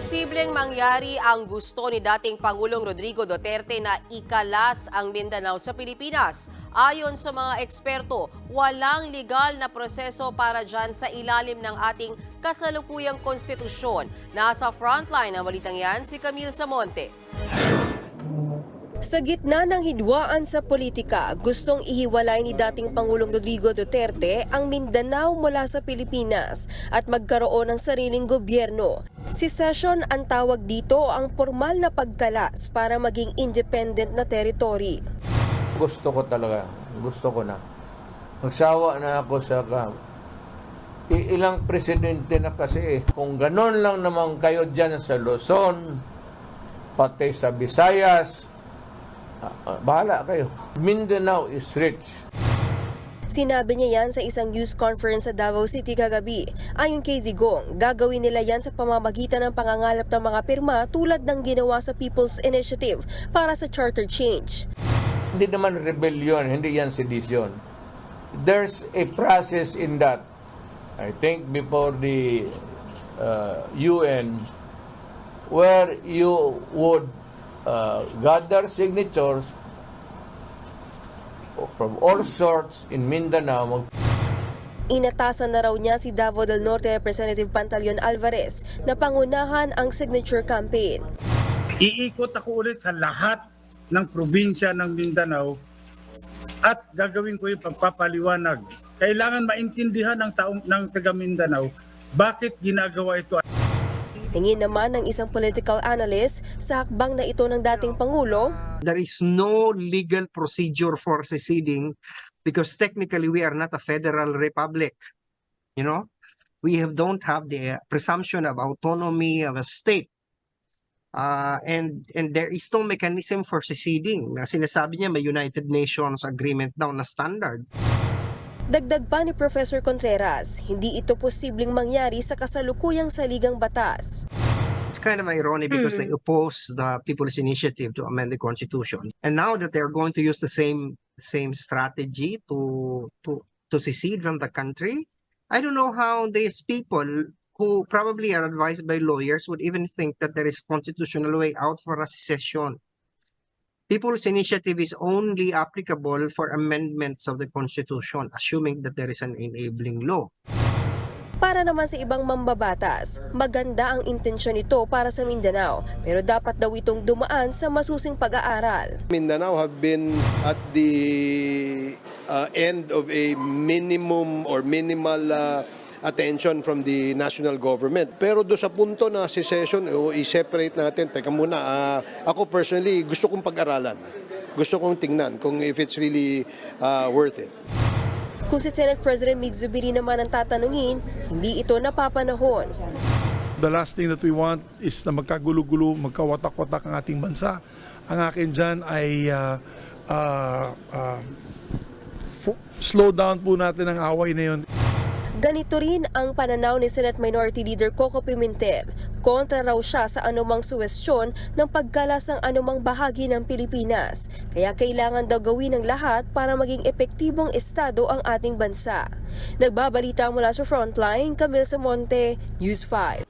Posibleng mangyari ang gusto ni dating Pangulong Rodrigo Duterte na ikalas ang Mindanao sa Pilipinas. Ayon sa mga eksperto, walang legal na proseso para dyan sa ilalim ng ating kasalukuyang konstitusyon. Nasa frontline ng balitang yan si Camille Samonte. Sa gitna ng hidwaan sa politika, gustong ihiwalay ni dating Pangulong Rodrigo Duterte ang Mindanao mula sa Pilipinas at magkaroon ng sariling gobyerno. Secession ang tawag dito ang formal na pagkalas para maging independent na territory. Gusto ko talaga. Gusto ko na. Magsawa na ako sa ilang presidente na kasi. eh. Kung ganon lang naman kayo dyan sa Luzon, pati sa Visayas, bahala kayo. Mindanao is rich. Sinabi niya yan sa isang news conference sa Davao City kagabi. Ayon kay Digong, gagawin nila yan sa pamamagitan ng pangangalap ng mga pirma tulad ng ginawa sa People's Initiative para sa charter change. Hindi naman rebellion, hindi yan sedition. There's a process in that. I think before the uh, UN, where you would uh, gather signatures from all sorts in Mindanao, mag- Inatasan na raw niya si Davao del Norte Representative Pantaleon Alvarez na pangunahan ang signature campaign. Iikot ako ulit sa lahat ng probinsya ng Mindanao at gagawin ko yung pagpapaliwanag. Kailangan maintindihan ng taong ng taga Mindanao bakit ginagawa ito. Tingin naman ng isang political analyst sa hakbang na ito ng dating Pangulo, there is no legal procedure for seceding because technically we are not a federal republic. You know, we have, don't have the uh, presumption of autonomy of a state. Uh, and and there is no mechanism for seceding. Na sinasabi niya may United Nations agreement daw na standard. Dagdag pa ni Professor Contreras, hindi ito posibleng mangyari sa kasalukuyang saligang batas. It's kind of ironic because they oppose the People's Initiative to amend the Constitution. And now that they're going to use the same same strategy to to to secede from the country, I don't know how these people who probably are advised by lawyers would even think that there is constitutional way out for a secession. People's Initiative is only applicable for amendments of the Constitution, assuming that there is an enabling law. Para naman sa ibang mambabatas, maganda ang intensyon nito para sa Mindanao, pero dapat daw itong dumaan sa masusing pag-aaral. Mindanao have been at the uh, end of a minimum or minimal uh, attention from the national government. Pero do sa punto na secession, o i-separate natin, teka muna, ah, ako personally, gusto kong pag-aralan. Gusto kong tingnan kung if it's really uh, worth it. Kung si Senate President Mig Zubiri naman ang tatanungin, hindi ito napapanahon. The last thing that we want is na magkagulo-gulo, magkawatak-watak ang ating bansa. Ang akin dyan ay uh, uh, uh, slow down po natin ang away na yun. Ganito rin ang pananaw ni Senate Minority Leader Coco Pimentel. Kontra raw siya sa anumang suwestyon ng pagkalas ng anumang bahagi ng Pilipinas. Kaya kailangan daw gawin ng lahat para maging epektibong estado ang ating bansa. Nagbabalita mula sa Frontline, Camille Samonte, News 5.